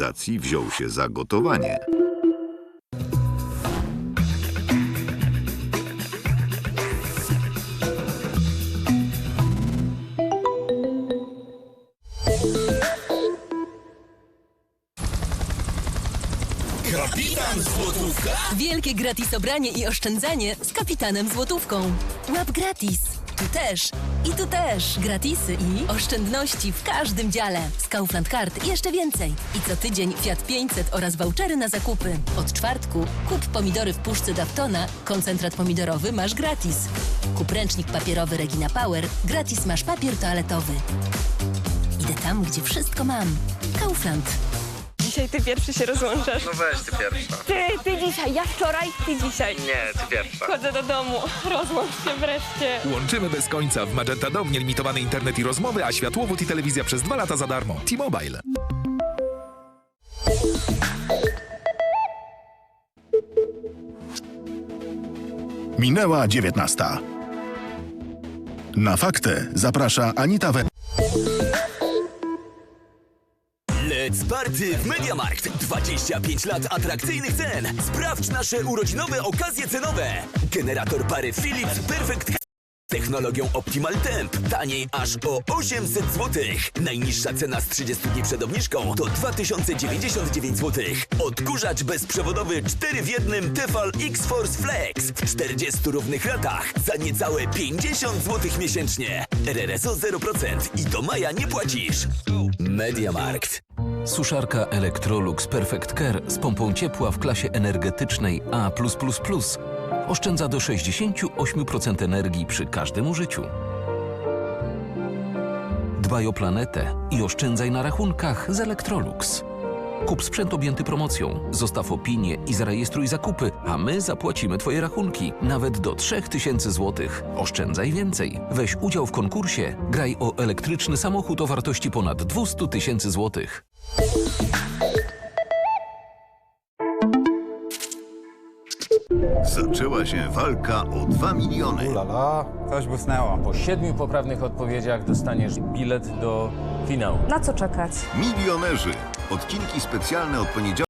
motoryzacji wziął się za gotowanie. Kapitan Złotówka? Wielkie gratis obranie i oszczędzanie z kapitanem Złotówką. Łap gratis. Tu też. I tu też. Gratisy i oszczędności w każdym dziale. Z Kaufland Card jeszcze więcej. I co tydzień Fiat 500 oraz vouchery na zakupy. Od czwartku kup pomidory w puszce Daftona, koncentrat pomidorowy masz gratis. Kup ręcznik papierowy Regina Power, gratis masz papier toaletowy. Idę tam, gdzie wszystko mam. Kaufland. Dzisiaj ty pierwszy się rozłączasz. No weź ty pierwsza. Ty, ty dzisiaj, ja wczoraj, ty dzisiaj. Nie, ty pierwsza. Chodzę do domu, rozłącz się wreszcie. Łączymy bez końca w Magenta Dom, nielimitowany internet i rozmowy, a światłowód i telewizja przez dwa lata za darmo. T-Mobile. Minęła dziewiętnasta. Na faktę zaprasza Anita We... Let's party w Mediamarkt. 25 lat atrakcyjnych cen. Sprawdź nasze urodzinowe okazje cenowe. Generator pary Philips Perfect technologią Optimal Temp. Taniej aż o 800 zł. Najniższa cena z 30 dni przed obniżką to 2099 zł. Odkurzacz bezprzewodowy 4 w 1 Tefal X-Force Flex w 40 równych ratach za niecałe 50 zł miesięcznie. RRSO 0% i do maja nie płacisz. Mediamarkt. Suszarka Electrolux Perfect Care z pompą ciepła w klasie energetycznej A+++ oszczędza do 68% energii przy każdym użyciu. Dbaj o planetę i oszczędzaj na rachunkach z Electrolux. Kup sprzęt objęty promocją, zostaw opinię i zarejestruj zakupy, a my zapłacimy Twoje rachunki. Nawet do 3000 zł. Oszczędzaj więcej. Weź udział w konkursie. Graj o elektryczny samochód o wartości ponad 200 tysięcy złotych. Zaczęła się walka o 2 miliony. Lala, coś błysnęło. Po siedmiu poprawnych odpowiedziach dostaniesz bilet do finału. Na co czekać? Milionerzy. Odcinki specjalne od poniedziałku.